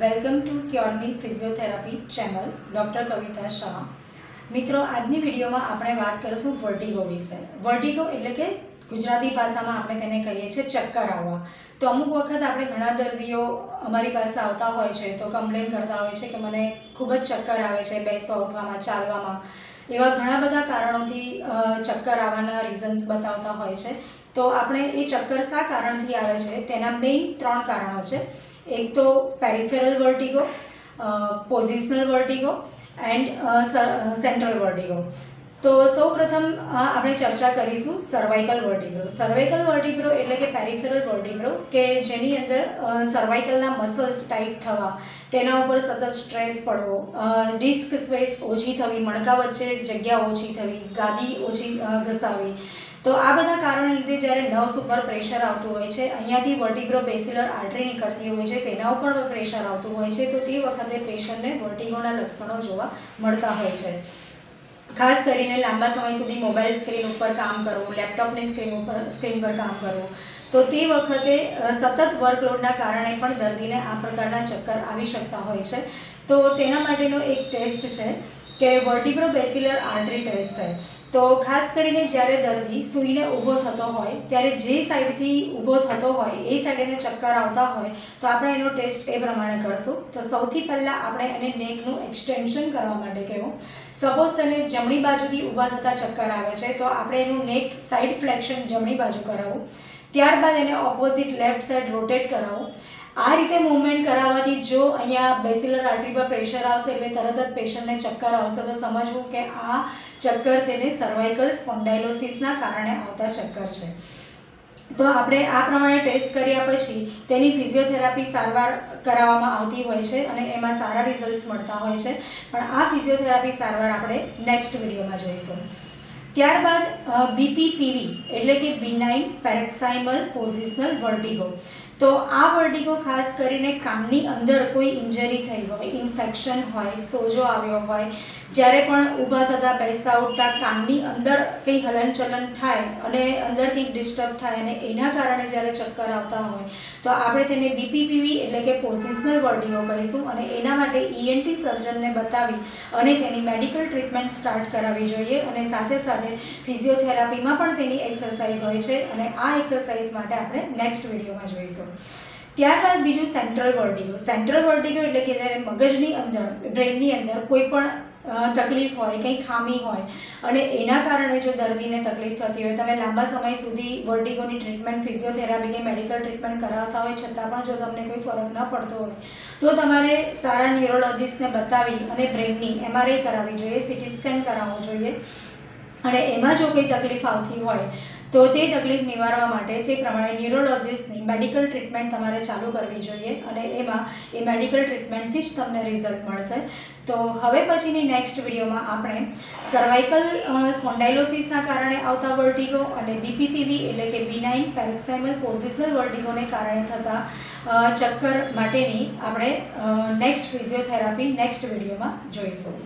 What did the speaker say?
Welcome to ક્યોરની physiotherapy channel doctor Kavita Shah મિત્રો, આજની વિડીયોમાં આપણે વાત કરીશું વર્ટિગો વિશે. વર્ટિગો એટલે કે ગુજરાતી ભાષામાં આપણે તેને કહીએ છીએ ચક્કર આવવા. તો અમુક વખત આપણે ઘણા દર્દીઓ અમારી પાસે આવતા હોય છે, તો કમ્પ્લેન કરતા હોય છે કે મને ખૂબ જ ચક્કર આવે છે, બેસવા, ઉઠવામાં, ચાલવામાં. એવા ઘણા બધા કારણોથી ચક્કર આવવાના રીઝન્સ બતાવતા હોય છે. તો આપણે એ ચક્કર શા કારણથી આવે છે? તેના મેઇન ત્રણ કારણો છે. એક તો peripheral vertigo positional vertigo and central vertigo તો સૌ પ્રથમ આપણે ચર્ચા કરીશું સર્વાઇકલ વર્ટિબ્રો સર્વાઇકલ વર્ટિબ્રો એટલે કે પેરિફેરલ વર્ટિબ્રો કે જેની અંદર સર્વાઇકલના મસલ્સ ટાઈટ થવા, તેના ઉપર સતત સ્ટ્રેસ પડવો ડિસ્ક સ્પેસ ઓછી થવી, મણકા વચ્ચે જગ્યા ઓછી થવી, ગાદી ઓછી ઘસાવી તો આ બધા કારણો લીધે જ્યારે નર્વ્સ ઉપર પ્રેશર આવતું હોય છે, અહીંયાથી વર્ટિગ્રો બેસિલર આર્ટરી નીકળતી હોય છે, તેના ઉપર પ્રેશર આવતું હોય છે, તો તે વખતે પેશન્ટને વર્ટિગોના લક્ષણો જોવા મળતા હોય છે. ખાસ કરીને લાંબા સમય સુધી મોબાઈલ સ્ક્રીન ઉપર કામ કરવું લેપટોપની સ્ક્રીન ઉપર સ્ક્રીન પર કામ કરવું, તો તે વખતે સતત વર્કલોડના કારણે પણ દર્દીને આ પ્રકારના ચક્કર આવી શકતા હોય છે. તો તેના માટેનો એક ટેસ્ટ છે કે વર્ટિબ્રો બેસિલર આર્ટરી ટેસ્ટ છે. તો ખાસ કરીને જ્યારે દર્દી સૂઈને ઊભો થતો હોય, ત્યારે જે સાઈડથી ઊભો થતો હોય, એ સાઈડ એને ચક્કર આવતા હોય, તો આપણે એનો ટેસ્ટ એ પ્રમાણે કરશું. તો સૌથી પહેલાં આપણે એને નેકનું એક્સટેન્શન કરવા માટે કહેવું સપોઝ તેને જમણી બાજુથી ઊભા થતા ચક્કર આવે છે, તો આપણે એનું નેક સાઈડ ફ્લેક્શન જમણી બાજુ કરાવવું ત્યારબાદ એને ઓપોઝિટ લેફ્ટ સાઈડ રોટેટ કરાવવું આ રીતે મૂવમેન્ટ કરાવવાથી જો અહીંયા બેસિલર આર્ટરી પર પ્રેશર આવશે એટલે તરત જ પેશન્ટને ચક્કર આવશે. તો સમજવું કે આ ચક્કર તેને સર્વાઇકલ સ્પોન્ડાઇલોસિસના કારણે આવતા ચક્કર છે. તો આપણે આ પ્રમાણે ટેસ્ટ કર્યા પછી તેની ફિઝિયોથેરાપી સારવાર કરાવવામાં આવતી હોય છે અને એમાં સારા રિઝલ્ટ્સ મળતા હોય છે. પણ આ ફિઝિયોથેરાપી સારવાર આપણે નેક્સ્ટ વિડીયોમાં જોઈશું. ત્યારબાદ બીપીપીવી એટલે કે બિનાઇન પેરેક્સાઇમલ પોઝિશનલ વર્ટિગો તો આ વર્ટિગો ખાસ કરીને કામની અંદર કોઈ ઇન્જરી થઈ હોય, ઇન્ફેક્શન હોય, સોજો આવ્યો હોય, જ્યારે પણ ઊભા થતાં, બેસતા, ઉઠતા કામની અંદર કંઈ હલનચલન થાય અને અંદર કંઈક ડિસ્ટર્બ થાય અને એના કારણે જ્યારે ચક્કર આવતા હોય, તો આપણે તેને બીપીપીવી એટલે કે પોઝિશનલ વર્ટિગો કહીશું અને એના માટે ઈએનટી સર્જનને બતાવી અને તેની મેડિકલ ટ્રીટમેન્ટ સ્ટાર્ટ કરાવવી જોઈએ અને સાથે સાથે ફિઝિયોથેરાપીમાં પણ તેની એક્સરસાઇઝ હોય છે અને આ એક્સરસાઇઝ માટે આપણે નેક્સ્ટ વિડીયોમાં જોઈશું. ત્યારબાદ બીજું સેન્ટ્રલ વર્ટિગો. સેન્ટ્રલ વર્ટિગો એટલે કે જ્યારે મગજની અંદર, બ્રેનની અંદર કોઈ પણ તકલીફ હોય, કંઈ ખામી હોય, અને એના કારણે જો દર્દીને તકલીફ થતી હોય, તમે લાંબા સમય સુધી વર્ટિગોની ટ્રીટમેન્ટ, ફિઝિયોથેરાપી કે મેડિકલ ટ્રીટમેન્ટ કરાવતા હોય, છતાં પણ જો તમને કોઈ ફરક ન પડતો હોય, તો તમારે સારા ન્યુરોલોજિસ્ટને બતાવી અને બ્રેનની એમઆરઆઈ કરાવવી જોઈએ, સીટી સ્કેન કરાવવો જોઈએ. અને એમાં જો કોઈ તકલીફ આવતી હોય, તો તે તકલીફ નિવારવા માટે તે પ્રમાણે ન્યુરોલોજિસ્ટની મેડિકલ ટ્રીટમેન્ટ તમારે ચાલુ કરવી જોઈએ અને એમાં એ મેડિકલ ટ્રીટમેન્ટથી જ તમને રિઝલ્ટ મળશે. તો હવે પછીની નેક્સ્ટ વિડીયોમાં આપણે સર્વાઇકલ સ્પોન્ડાઇલોસિસના કારણે આવતા વર્ટિગો અને બીપીપીવી એટલે કે બિનાઇન પેરેક્સાઇમલ પોઝિશનલ વર્ટિગોને કારણે થતા ચક્કર માટેની આપણે નેક્સ્ટ ફિઝિયોથેરાપી નેક્સ્ટ વિડીયોમાં જોઈશું.